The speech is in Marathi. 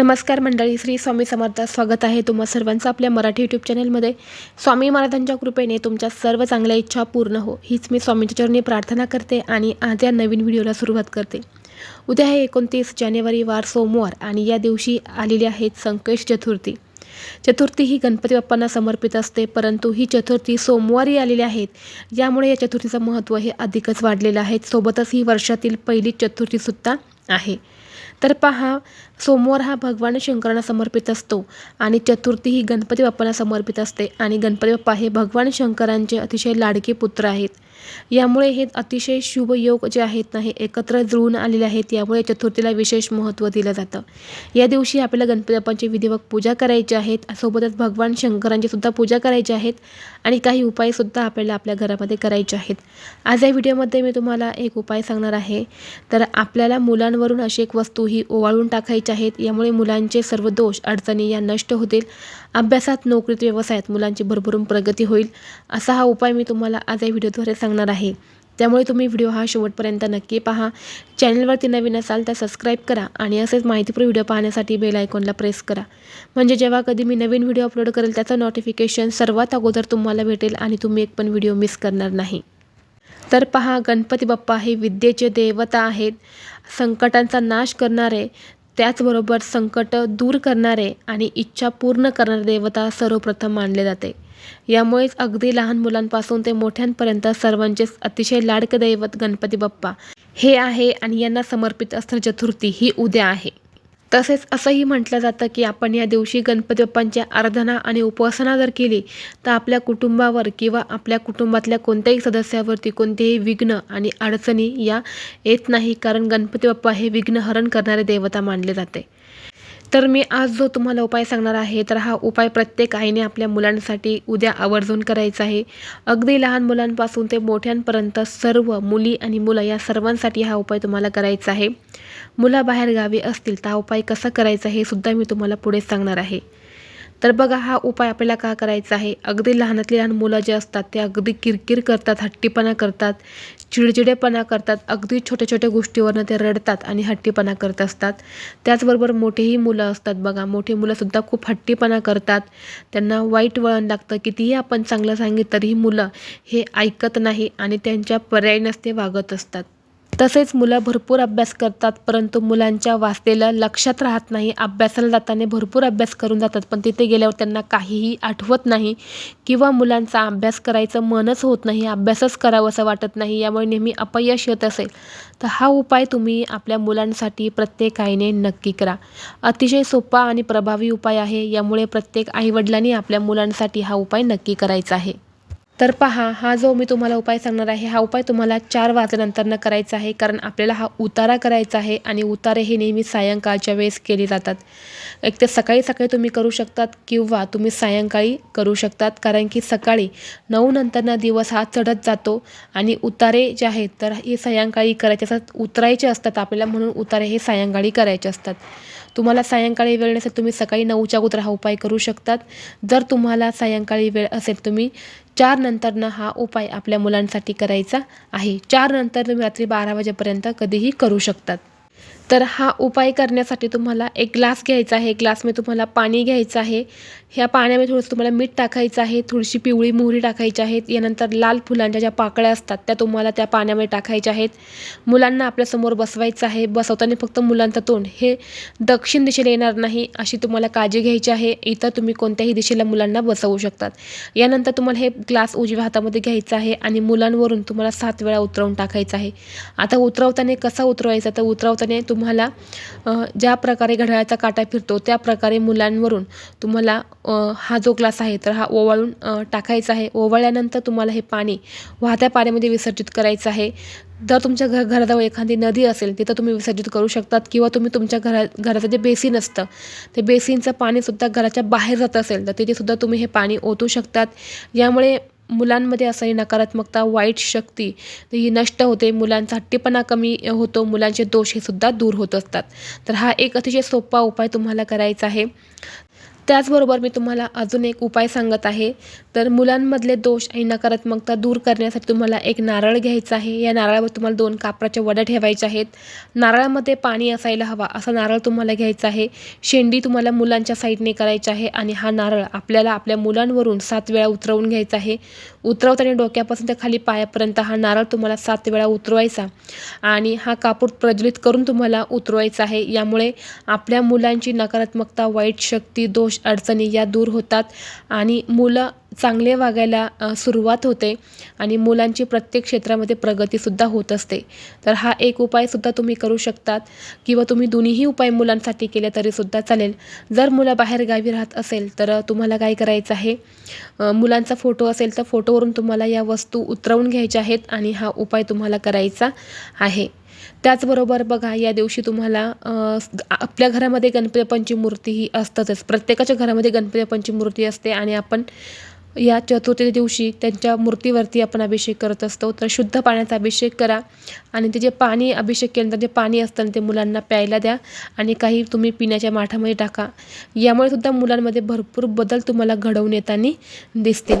नमस्कार मंडळी श्री स्वामी समर्थ स्वागत आहे तुम्हा सर्वांचं आपल्या मराठी यूट्यूब चॅनलमध्ये स्वामी महाराजांच्या कृपेने तुमच्या सर्व चांगल्या इच्छा पूर्ण हो. हीच मी स्वामींच्या चरणी प्रार्थना करते आणि आज या नवीन व्हिडिओला सुरुवात करते. उद्या आहे एकोणतीस जानेवारी वार सोमवार आणि या दिवशी आलेली आहे संकष्ट चतुर्थी. चतुर्थी ही गणपती बाप्पांना समर्पित असते परंतु ही चतुर्थी सोमवारी आलेली आहेत यामुळे या चतुर्थीचं महत्त्व हे अधिकच वाढलेलं आहे. सोबतच ही वर्षातील पहिली चतुर्थीसुद्धा आहे. तर पहा सोमवार हा भगवान शंकरांना समर्पित असतो आणि चतुर्थी ही गणपती बाप्पांना समर्पित असते आणि गणपती बाप्पा हे भगवान शंकरांचे अतिशय लाडके पुत्र आहेत. यामुळे हे अतिशय शुभ योग जे आहेत ना हे एकत्र जुळून आलेले आहेत. यामुळे चतुर्थीला विशेष महत्त्व दिलं जातं. या दिवशी आपल्याला गणपती बाप्पांची विधिवत पूजा करायची आहेत. सोबतच भगवान शंकरांची सुद्धा पूजा करायची आहेत आणि काही उपायसुद्धा आपल्याला आपल्या घरामध्ये करायचे आहेत. आज या व्हिडिओमध्ये मी तुम्हाला एक उपाय सांगणार आहे. तर आपल्याला मुलांवरून अशी एक वस्तू ही ओवाळून टाकायची आहेत यामुळे मुलांचे सर्व दोष अडचणी या नष्ट होतील. अभ्यासात नोकरीत व्यवसायात मुलांची भरभरून प्रगती होईल असा हा उपाय मी तुम्हाला आज या व्हिडिओद्वारे सांगणार आहे. त्यामुळे तुम्ही व्हिडिओ हा शेवटपर्यंत नक्की पहा. चॅनलवरती नवीन असाल तर सबस्क्राईब करा आणि असेच माहितीपूर्ण व्हिडिओ पाहण्यासाठी बेल आयकॉनला प्रेस करा. म्हणजे जेव्हा कधी मी नवीन व्हिडिओ अपलोड करेल त्याचं नोटिफिकेशन सर्वात अगोदर तुम्हाला भेटेल आणि तुम्ही एक पण व्हिडिओ मिस करणार नाही. तर पहा गणपती बाप्पा हे विद्येचे देवता आहेत. संकटांचा नाश करणारे त्याचबरोबर संकट दूर करणारे आणि इच्छा पूर्ण करणारे देवता सर्वप्रथम मानले जाते. यामुळेच अगदी लहान मुलांपासून ते मोठ्यांपर्यंत सर्वांचेच अतिशय लाडके दैवत गणपती बाप्पा. हे आहे आणि यांना समर्पित असणारी चतुर्थी ही उद्या आहे. तसेच असंही म्हटलं जातं की आपण या दिवशी गणपती बाप्पांची आराधना आणि उपासना जर केली तर आपल्या कुटुंबावर किंवा आपल्या कुटुंबातल्या कोणत्याही सदस्यावरती कोणतेही विघ्न आणि अडचणी या येत नाही कारण गणपती बाप्पा हे विघ्नहरण करणारे देवता मानले जाते. तर मी आज जो तुम्हाला उपाय सांगणार आहे तर हा उपाय प्रत्येक आईने आपल्या मुलांसाठी उद्या आवर्जून करायचा आहे. अगदी लहान मुलांपासून ते मोठ्यांपर्यंत सर्व मुली आणि मुलं या सर्वांसाठी हा उपाय तुम्हाला करायचा आहे. मुलं बाहेर गावी असतील तर हा उपाय कसा करायचा हे सुद्धा मी तुम्हाला पुढे सांगणार आहे. तर बघा हा उपाय आपल्याला का करायचा आहे? अगदी लहानातली लहान मुलं जे असतात ते अगदी किरकिर करतात हट्टीपणा करतात चिडचिडेपणा करतात अगदी छोट्या छोट्या गोष्टीवरनं ते रडतात आणि हट्टीपणा करत असतात. त्याचबरोबर मोठेही मुलं असतात बघा मोठी मुलंसुद्धा खूप हट्टीपणा करतात. त्यांना वाईट वळण लागतं कितीही आपण चांगलं सांगितलं तरीही मुलं हे ऐकत नाही आणि त्यांच्या पर्याय ते वागत असतात. तसेच मुलं भरपूर अभ्यास करतात परंतु मुलांच्या वाचलेलं लक्षात राहत नाही. अभ्यासाला जाताना भरपूर अभ्यास करून जातात पण तिथे गेल्यावर त्यांना काहीही आठवत नाही किंवा मुलांचा अभ्यास करायचं मनच होत नाही अभ्यासच करावं असं वाटत नाही यामुळे नेहमी अपयश येत असेल. तर हा उपाय तुम्ही आपल्या मुलांसाठी प्रत्येक आईने नक्की करा. अतिशय सोपा आणि प्रभावी उपाय आहे यामुळे प्रत्येक आईवडिलांनी आपल्या मुलांसाठी हा उपाय नक्की करायचा आहे. तर पहा हा जो मी तुम्हाला उपाय सांगणार आहे हा उपाय तुम्हाला चार वाजल्यानंतरनं करायचा आहे कारण आपल्याला हा उतारा करायचा आहे आणि उतारे हे नेहमी सायंकाळच्या वेळेस केले जातात. एक तर सकाळी सकाळी तुम्ही करू शकतात किंवा तुम्ही सायंकाळी करू शकतात कारण की सकाळी नऊ नंतरनं दिवस हा चढत जातो आणि उतारे जे आहेत तर हे सायंकाळी करायचे असतात उतरायचे असतात आपल्याला म्हणून उतारे हे सायंकाळी करायचे असतात. तुम्हाला सायंकाळी वेळ नसेल तुम्ही सकाळी नऊच्या अगोदर हा उपाय करू शकतात. जर तुम्हाला सायंकाळी वेळ असेल तुम्ही चार नंतरनं हा उपाय आपल्या मुलांसाठी करायचा आहे. चार नंतर तुम्ही रात्री बारा वाजेपर्यंत कधीही करू शकतात. तर हा उपाय करण्यासाठी तुम्हाला एक ग्लास घ्यायचा आहे. ग्लासमध्ये तुम्हाला पाणी घ्यायचं आहे. ह्या पाण्यामध्ये थोडंसं तुम्हाला मीठ टाकायचं आहे. थोडीशी पिवळी मोहरी टाकायची आहेत. यानंतर लाल फुलांच्या ज्या पाकळ्या असतात त्या तुम्हाला त्या पाण्यामध्ये टाकायच्या आहेत. मुलांना आपल्यासमोर बसवायचं आहे. बसवताना फक्त मुलांचं तोंड. हे दक्षिण दिशेला येणार नाही अशी तुम्हाला काळजी घ्यायची आहे. इथं तुम्ही कोणत्याही दिशेला मुलांना बसवू शकतात. यानंतर तुम्हाला हे ग्लास उजव्या हातामध्ये घ्यायचं आहे आणि मुलांवरून तुम्हाला सात वेळा उतरवून टाकायचं आहे. आता उतरवताना कसा उतरवायचा? तर उतरवताना तुम्हाला ज्या प्रकारे घड्याळाचा काटा फिरतो त्या प्रकारे मुलांवरून तुम्हाला हा जो ग्लास आहे तर हा ओवाळून टाकायचा आहे. ओवाळल्यानंतर तुम्हाला हे पाणी वाहत्या पाण्यामध्ये विसर्जित करायचं आहे. जर तुमच्या घर घराजवळ एखादी नदी असेल तिथं तुम्ही विसर्जित करू शकतात किंवा तुम्ही तुमच्या घरा घराचं जे बेसिन असतं ते बेसिनचं पाणीसुद्धा घराच्या बाहेर जात असेल तर तिथेसुद्धा तुम्ही हे पाणी ओतू शकतात. यामुळे मुलांमध्ये असणारी नकारात्मकता वाईट शक्ती ही नष्ट होते. मुलांचा हट्टीपणा कमी होतो. मुलांचे दोष हे सुद्धा दूर होत असतात. तर हा एक अतिशय सोपा उपाय तुम्हाला करायचा आहे. त्याचबरोबर मी तुम्हाला अजून एक उपाय सांगत आहे. तर मुलांमधले दोष आणि नकारात्मकता दूर करण्यासाठी तुम्हाला एक नारळ घ्यायचा आहे. या नारळावर तुम्हाला दोन कापराच्या वड्या ठेवायच्या आहेत. नारळामध्ये पाणी असायला हवा असा नारळ तुम्हाला घ्यायचा आहे. शेंडी तुम्हाला मुलांच्या साईडने करायची आहे आणि हा नारळ आपल्याला आपल्या मुलांवरून सात वेळा उतरवून घ्यायचा आहे. उतरवताना डोक्यापासून ते खाली पायापर्यंत हा नारळ तुम्हाला सात वेळा उतरवायचा आणि हा कापूर प्रज्वलित करून तुम्हाला उतरवायचा आहे. यामुळे आपल्या मुलांची नकारात्मकता वाईट शक्ती दोष अडचणी या दूर होतात आणि मुलं चांगले वागायला सुरुवात होते आणि मुलांची प्रत्येक क्षेत्रामध्ये प्रगतीसुद्धा होत असते. तर हा एक उपायसुद्धा तुम्ही करू शकतात किंवा तुम्ही दोन्हीही उपाय मुलांसाठी केले तरीसुद्धा चालेल. जर मुलं बाहेर गावी राहत असेल तर तुम्हाला काय करायचं आहे? मुलांचा फोटो असेल तर फोटोवरून तुम्हाला या वस्तू उतरवून घ्यायच्या आहेत आणि हा उपाय तुम्हाला करायचा आहे. त्याचबरोबर बघा या दिवशी तुम्हाला आपल्या घरामध्ये गणपती बाप्पांची मूर्ती ही असतातच. प्रत्येकाच्या घरामध्ये गणपती बाप्पांची मूर्ती असते आणि आपण या चतुर्थी दिवशी त्यांच्या मूर्तीवरती आपण अभिषेक करत असतो. तर शुद्ध पाण्याचा अभिषेक करा आणि ते जे पाणी अभिषेक केल्यानंतर जे पाणी असतं ते मुलांना प्यायला द्या आणि काही तुम्ही पिण्याच्या माठामध्ये टाका. यामुळे सुद्धा मुलांमध्ये भरपूर बदल तुम्हाला घडवून येताना दिसतील.